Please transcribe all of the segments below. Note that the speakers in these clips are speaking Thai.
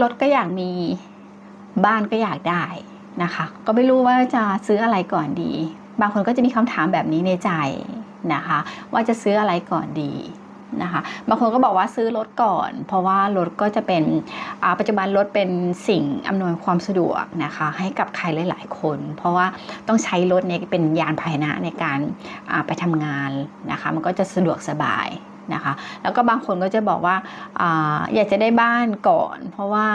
รถก็อยากมีบ้านก็อยากได้นะคะ ก็ไม่รู้ว่าจะซื้ออะไรก่อนดี บางคนก็จะมีคำถามแบบนี้ในใจนะคะ ว่าจะซื้ออะไรก่อนดีนะคะบางคนก็บอกว่าซื้อรถก่อน เพราะว่ารถก็จะเป็นปัจจุบันรถเป็นสิ่งอำนวยความสะดวกนะคะให้กับใครหลายๆคน เพราะว่าต้องใช้รถเนี่ยเป็นยานพาหนะในการไปทำงานนะคะมันก็จะสะดวกสบาย นะคะ แล้วก็บางคนก็จะบอกว่าออยากจะได้บ้านก่อน เพราะว่า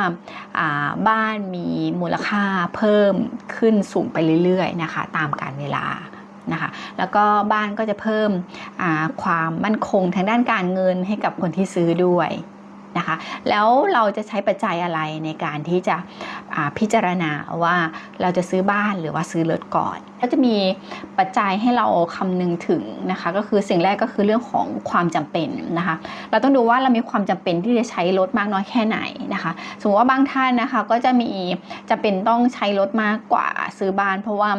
าบ้านมีมูลค่าเพิ่มขึ้นสูงไปเรื่อยๆนะคะตามกาลเวลานะคะแล้วก็บ้านก็จะเพิ่มความมั่นคงทางด้านการเงินให้กับคนที่ซื้อด้วยนะคะแล้วเราจะใช้ปัจจัยอะไรในการที่จะพิจารณาว่าเราจะซื้อบ้านหรือว่าซื้อรถก่อนก็จะมีปัจจัยให้เราคำนึงถึงนะคะก็คือสิ่งแรกก็คือเรื่องของความจำเป็นนะคะ เราต้องดูว่าเรามีความจำเป็นที่จะใช้รถมากน้อยแค่ไหนนะคะ สมมติว่าบางท่านนะคะก็จะมีจะเป็นต้องใช้รถมากกว่าซื้อบ้าน เพราะว่า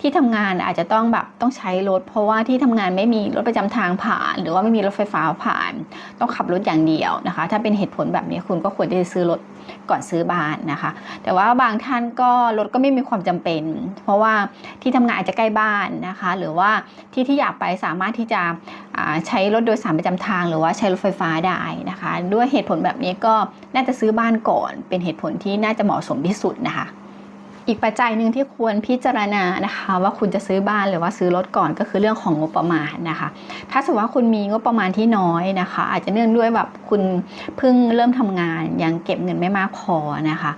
ที่ทำงานอาจจะต้องแบบต้องใช้รถ เพราะว่าที่ทำงานไม่มีรถประจำทางผ่าน หรือว่าไม่มีรถไฟฟ้าผ่าน ต้องขับรถอย่างเดียวนะคะ ถ้าเป็นเหตุผลแบบนี้คุณก็ควรที่จะซื้อรถก่อนซื้อบ้านนะคะ แต่ว่าบางท่านก็รถก็ไม่มีความจำเป็น เพราะว่าที่ทำงานอาจจะใกล้บ้านนะคะ หรือว่าที่ที่อยากไปสามารถที่จะใช้รถโดยสารประจำทาง หรือว่าใช้รถไฟฟ้าได้นะคะ ด้วยเหตุผลแบบนี้ก็น่าจะซื้อบ้านก่อน เป็นเหตุผลที่น่าจะเหมาะสมที่สุดนะคะ อีกปัจจัยหนึ่งที่ควรพิจารณานะคะ ว่าคุณจะซื้อบ้านหรือว่าซื้อรถก่อนก็คือเรื่องของงบประมาณนะคะ ถ้าสมมติว่าคุณมีงบประมาณที่น้อยนะคะ อาจจะเนื่องด้วยแบบคุณเพิ่งเริ่มทำงานยังเก็บเงินไม่มากพอนะคะ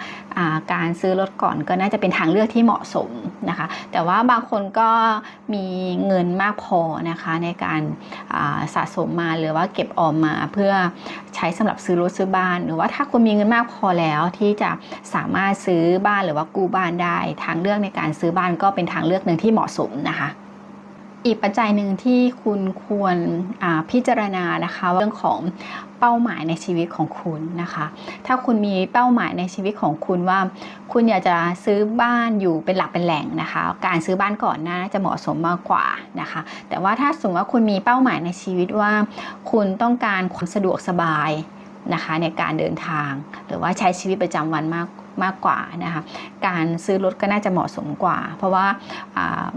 าการซื้อรถก่อนก็น่าจะเป็นทางเลือกที่เหมาะสมนะคะ แต่ว่าบางคนก็มีเงินมากพอนะคะในการาสะสมมาหรือว่าเก็บออมมาเพื่อใช้สำหรับซื้อรถซื้อบ้าน หรือว่าถ้าคุณมีเงินมากพอแล้วที่จะสามารถซื้อบ้านหรือว่ากู้บ้านได้ ทางเลือกในการซื้อบ้านก็เป็นทางเลือกหนึ่งที่เหมาะสมนะคะ อีกปัจจัยหนึ่งที่คุณควรพิจารณานะคะเรื่องของเป้าหมายในชีวิตของคุณนะคะ ถ้าคุณมีเป้าหมายในชีวิตของคุณว่า คุณอยากจะซื้อบ้านอยู่เป็นหลักเป็นแหล่งนะคะ การซื้อบ้านก่อนน่าจะเหมาะสมมากกว่านะคะ แต่ว่าถ้าสมมติว่าคุณมีเป้าหมายในชีวิตว่า คุณต้องการความสะดวกสบายนะคะในการเดินทาง หรือว่าใช้ชีวิตประจำวันมากมากกว่านะคะการซื้อรถก็น่าจะเหมาะสมกว่า เพราะว่า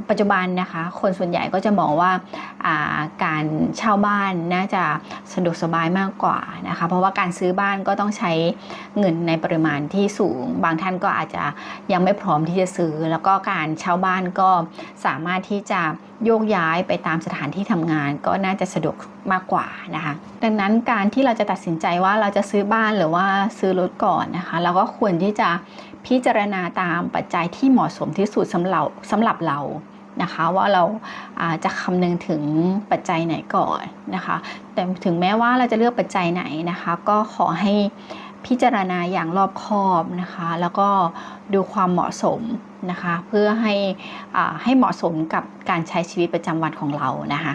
ปัจจุบันนะคะคนส่วนใหญ่ก็จะมองว่าการเช่าบ้านน่าจะสะดวกสบายมากกว่านะคะเพราะว่าการซื้อบ้านก็ต้องใช้เงินในปริมาณที่สูง บางท่านก็อาจจะยังไม่พร้อมที่จะซื้อ แล้วก็การเช่าบ้านก็สามารถที่จะโยกย้ายไปตามสถานที่ทำงานก็น่าจะสะดวกมากกว่านะคะดังนั้นการที่เราจะตัดสินใจว่าเราจะซื้อบ้านหรือว่าซื้อรถก่อนนะคะเราก็ควรที่จะพิจารณาตามปัจจัยที่เหมาะสมที่สุดสำหรับสำหรับเรานะคะว่าเราจะคำนึงถึงปัจจัยไหนก่อนนะคะแต่ถึงแม้ว่าเราจะเลือกปัจจัยไหนนะคะ ก็ขอให้พิจารณาอย่างรอบคอบนะคะ แล้วก็ดูความเหมาะสมนะคะ เพื่อให้ให้เหมาะสมกับการใช้ชีวิตประจำวันของเรานะคะ